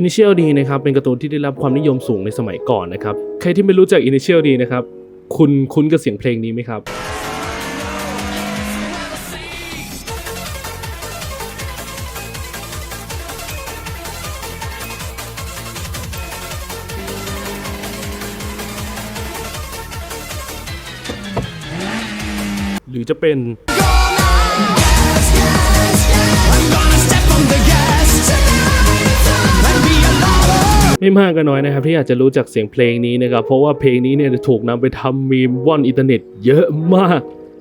Initial D นะครับเป็นการ์ตูนที่ได้รับความนิยมสูงในสมัยก่อนนะครับ ใครที่ไม่รู้จัก Initial D นะครับ คุณคุ้นกับเสียงเพลงนี้ไหมครับหรือจะเป็น ไม่มากก็น้อยนะครับที่อาจจะรู้จักเสียงเพลงนี้นะครับเพราะว่าเพลงนี้เนี่ยถูกนำไปทำมีมว่อนอินเทอร์เน็ตเยอะมาก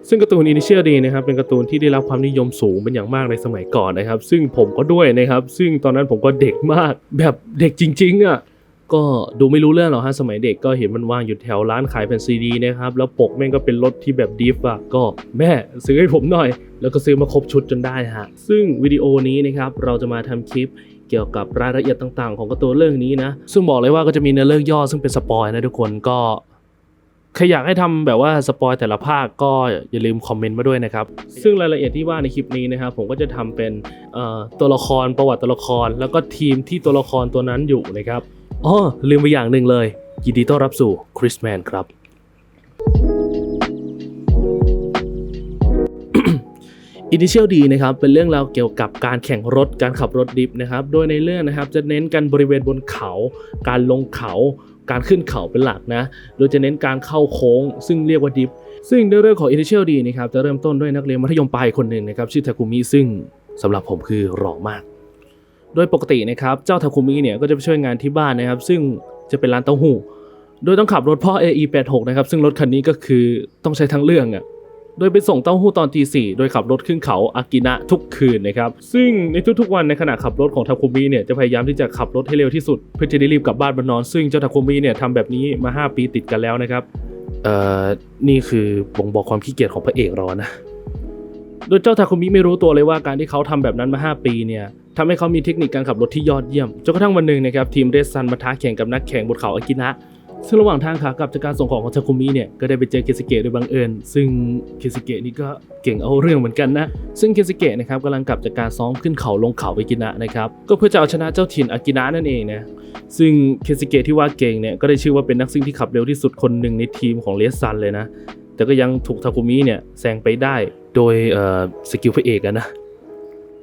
ซึ่งการ์ตูน Initial D นะครับเป็นการ์ตูนที่ได้รับความนิยมสูงเป็นอย่างมากในสมัยก่อนนะครับ ซึ่งผมก็ด้วยนะครับ ซึ่งตอนนั้นผมก็เด็กมากแบบเด็กจริงๆอะก็ดูไม่รู้เรื่องหรอกฮะสมัยเด็กก็เห็นมันวางอยู่แถวร้านขายแผ่นซีดีนะครับ แล้วปกแม่งก็เป็นรถที่แบบดิฟอะก็แม่ซื้อให้ผมหน่อย แล้วก็ซื้อมาครบชุดจนได้ฮะซึ่งวิดีโอนี้นะครับเราจะมาทำคลิป เกี่ยวกับรายละเอียดต่างๆ ของตูนเรื่องนี้นะ ซึ่งบอกเลยว่าก็จะมีเนื้อเรื่องย่อซึ่งเป็นสปอยนะทุกคนก็ใครอยากให้ทำแบบว่าสปอยแต่ละภาคก็อย่าลืมคอมเมนต์มาด้วยนะครับ ซึ่งรายละเอียดที่ว่าในคลิปนี้นะครับผมก็จะทำเป็นตัวละครประวัติตัวละคร แล้วก็ทีมที่ตัวละครตัวนั้นอยู่นะครับอ๋อลืมไปอย่างหนึ่งเลย ยินดีต้อนรับสู่คริสแมนครับ Initial D นะครับเป็นเรื่องราวเกี่ยวกับการแข่งรถการขับรถดิฟนะครับโดยในเรื่องนะครับจะเน้นกันบริเวณบนเขา การลงเขาการขึ้นเขาเป็นหลักนะ โดยจะเน้นการเข้าโค้ง ซึ่งเรียกว่าดิฟ ซึ่งในเรื่องของ Initial D นะครับจะเริ่มต้นด้วยนักเรียนมัธยมปลายคนหนึ่งนะครับชื่อทาคุมิซึ่งสำหรับผมคือหล่อมาก โดยปกตินะครับเจ้าทาคุมิเนี่ยก็จะไปช่วยงานที่บ้านนะครับ ซึ่งจะเป็นร้านเต้าหู้ โดยต้องขับรถพ่อ AE86 นะครับซึ่งรถคันนี้ก็คือต้องใช้ทั้งเรื่องอะ่ะ โดยไปส่งเต้าหู้ตอนตีสี่โดยขับรถขึ้นเขาอากินะทุกคืนนะครับ ซึ่งในทุกๆวันในขณะขับรถของทาคุมิเนี่ยจะพยายามที่จะขับรถให้เร็วที่สุด เพื่อจะได้รีบกลับบ้านมานอน ซึ่งเจ้าทาคุมิเนี่ยทำแบบนี้มา 5 ปีติดกันแล้วนะครับ เอ่อ นี่คือบ่งบอกความขี้เกียจของพระเอกเรานะ โดยเจ้าทาคุมิไม่รู้ตัวเลยว่าการที่เขาทำแบบนั้นมา 5 ปีเนี่ยทำให้เขามีเทคนิคการขับรถที่ยอดเยี่ยมจนกระทั่งวันหนึ่งนะครับทีมเรสซันมาท้าแข่งกับนักแข่งบนเขาอากินะ ซึ่งระหว่างทางขากลับจากการส่งของของทาคุมิเนี่ยก็ได้ไปเจอเคสเกะโดยบังเอิญ ซึ่งเคสเกะนี่ก็เก่งเอาเรื่องเหมือนกันนะ ซึ่งเคสเกะนะครับกำลังกลับจากการซ้อมขึ้นเขาลงเขาอากินะนะครับก็เพื่อจะเอาชนะเจ้าถิ่นอากินะนั่นเองนะซึ่งเคสเกะที่ว่าเก่งเนี่ยก็ได้ชื่อว่าเป็นนักซิ่งที่ขับเร็วที่สุดคนหนึ่งในทีมของเรสซันเลยนะแต่ก็ยังถูกทาคุมิเนี่ยแซงไปได้โดยเอ่อสกิลพระเอกนะ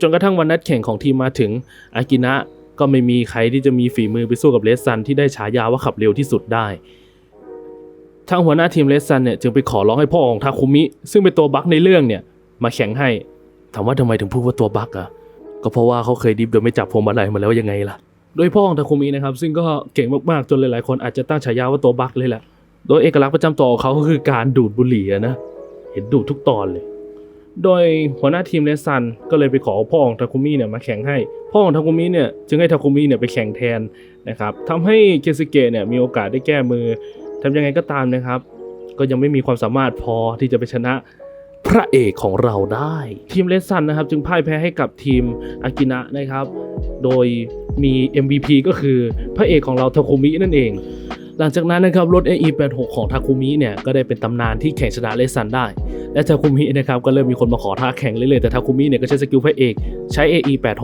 จนกระทั่งวันนัดแข่งของทีมมาถึงอากินะ ก็ไม่มีใครที่จะมีฝีมือไปสู้กับเลสซันที่ได้ฉายาว่าขับเร็วที่สุดได้ ทางหัวหน้าทีมเลสซันเนี่ยจึงไปขอร้องให้พ่อของทาคุมิ ซึ่งเป็นตัวบั๊กในเรื่องเนี่ย มาแข่งให้ ถามว่าทำไมถึงพูดว่าตัวบั๊กอะก็เพราะว่าเขาเคยดิฟโดยไม่จับพวงมาลัยมาแล้วยังไงล่ะ โดยพ่อของทาคุมินะครับซึ่งก็เก่งมากๆจนหลายๆคนอาจจะตั้งฉายาว่าตัวบั๊กเลยแหละ โดยเอกลักษณ์ประจำตัวของเขาก็คือการดูดบุหรี่นะ เห็นดูดทุกตอนเลย โดยหัวหน้าทีมเลสซันก็เลยไปขอพ่อของทาคุมิเนี่ยมาแข่งให้ พ่อของทาคุมิเนี่ยจึงให้ทาคุมิเนี่ยไปแข่งแทนนะครับทำให้เคสเกะเนี่ยมีโอกาสได้แก้มือทำยังไงก็ตามนะครับ ก็ยังไม่มีความสามารถพอที่จะไปชนะพระเอกของเราได้ ทีมเลสซันนะครับ จึงพ่ายแพ้ให้กับทีมอากินะนะครับ โดยมี MVP ก็คือพระเอกของเราทาคุมินั่นเอง หลังจากนั้นนะครับรถ AE86 ของทาคุมิเนี่ยก็ได้เป็นตำนานที่แข่งชนะเลสันได้ และทาคุมินะครับก็เริ่มมีคนมาขอท้าแข่งเรื่อยๆแต่ทาคุมิเนี่ยก็ใช้สกิลพระเอกใช้ AE86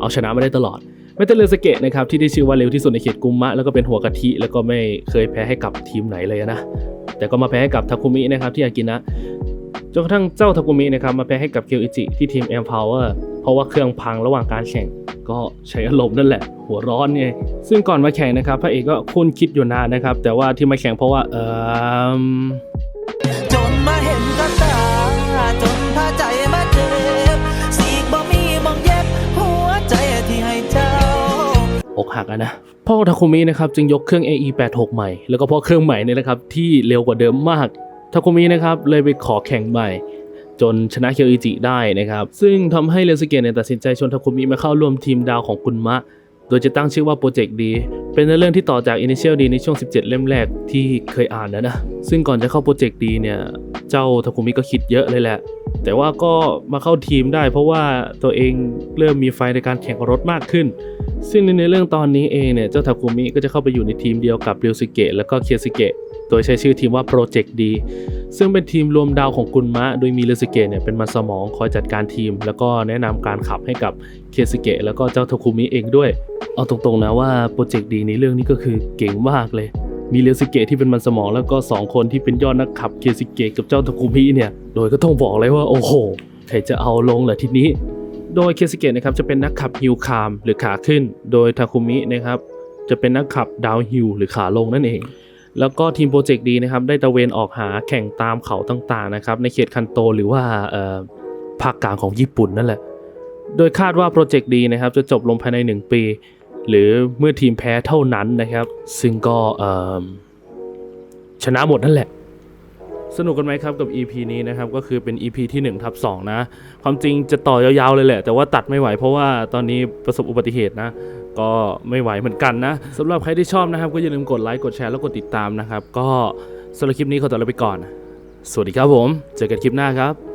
เอาชนะมาได้ตลอดแม้แต่เรือสเกตนะครับที่ได้ชื่อว่าเร็วที่สุดในเขตกุมมะแล้วก็เป็นหัวกะทิ แล้วก็ไม่เคยแพ้ให้กับทีมไหนเลยนะ แต่ก็มาแพ้ให้กับทาคุมินะครับที่อากินะจนกระทั่งเจ้าทาคุมินะครับมาแพ้ให้กับเคียวอิจิที่ทีม M Power เพราะว่าเครื่องพังระหว่างการแข่งก็ใช้อารมณ์นั่นแหละ หัวร้อนไงซึ่งก่อนมาแข่งนะครับพระเอกก็คุ้นคิดอยู่นานนะครับ แต่ว่าที่มาแข่งเพราะว่าเออจนมาเห็นกับตาจนพาใจมาเจ็บสีกบ่มีมองเย็บหัวใจที่ให้เจ้าอกหักอะนะพ่อทาคุมินะครับจึงยกเครื่อง AE86 ใหม่ แล้วก็เพราะเครื่องใหม่เนี่ยนะครับที่เร็วกว่าเดิมมากทาคุมินะครับเลยไปขอแข่งใหม่ จนชนะเคียวอิจิได้นะครับ ซึ่งทำให้เรสเกตเนี่ยตัดสินใจชวนทาคุมิมาเข้าร่วมทีมดาวของกุนมะ โดยจะตั้งชื่อว่าโปรเจกต์ดี เป็นเรื่องที่ต่อจาก Initial D ในช่วง 17 เล่มแรกที่เคยอ่านนะนะ ซึ่งก่อนจะเข้าโปรเจกต์ดีเนี่ย เจ้าทาคุมิก็คิดเยอะเลยแหละ แต่ว่าก็มาเข้าทีมได้ เพราะว่าตัวเองเริ่มมีไฟในการแข่งรถมากขึ้น ซึ่งในเนื้อเรื่องตอนนี้เองเนี่ยเจ้าทาคุมิก็จะเข้าไปอยู่ในทีมเดียวกับเรียวสเกะแล้วก็เคียสเกะ โดยใช้ชื่อทีมว่า Project D ซึ่งเป็นทีมรวมดาวของกุนมะ โดยมีเลสเกะเนี่ยเป็นมันสมองคอยจัดการทีม แล้วก็แนะนำการขับให้กับเคสเกะแล้วก็เจ้าโทคุมิเองด้วย เอาตรงๆนะว่าโปรเจกต์ดีในเรื่องนี้ก็คือเก่งมากเลย มีเลสเกะที่เป็นมันสมองแล้วก็ 2 คนที่เป็นยอดนักขับเคสเกะกับเจ้าโทคุมิเนี่ย โดยก็ต้องบอกเลยว่าโอ้โหใครจะเอาลงเหรอทีนี้ โดยเคสเกะนะครับจะเป็นนักขับฮิลคามหรือขาขึ้น โดยทาคุมินะครับจะเป็นนักขับดาวฮิลหรือขาลงนั่นเอง แล้วก็ทีมโปรเจกต์ดีนะครับได้ตะเวนออกหาแข่งตามเขาต่างๆนะครับในเขตคันโตหรือว่าภาคกลางของญี่ปุ่นนั่นแหละ โดยคาดว่าโปรเจกต์ดีนะครับจะจบลงภายใน 1 ปี หรือเมื่อทีมแพ้เท่านั้นนะครับ ซึ่งก็ชนะหมดนั่นแหละสนุกกันไหมครับกับ EP นี้นะครับก็คือเป็น EP ที่1ทับ2นะ ความจริงจะต่อยาวๆเลยแหละ แต่ว่าตัดไม่ไหวเพราะว่าตอนนี้ประสบอุบัติเหตุนะ ก็ไม่ไหวเหมือนกันนะสำหรับใครที่ชอบนะครับก็อย่าลืมกดไลค์กดแชร์แล้วกดติดตามนะครับ ก็สำหรับคลิปนี้ขอตัวลาไปก่อน สวัสดีครับผม เจอกันคลิปหน้าครับ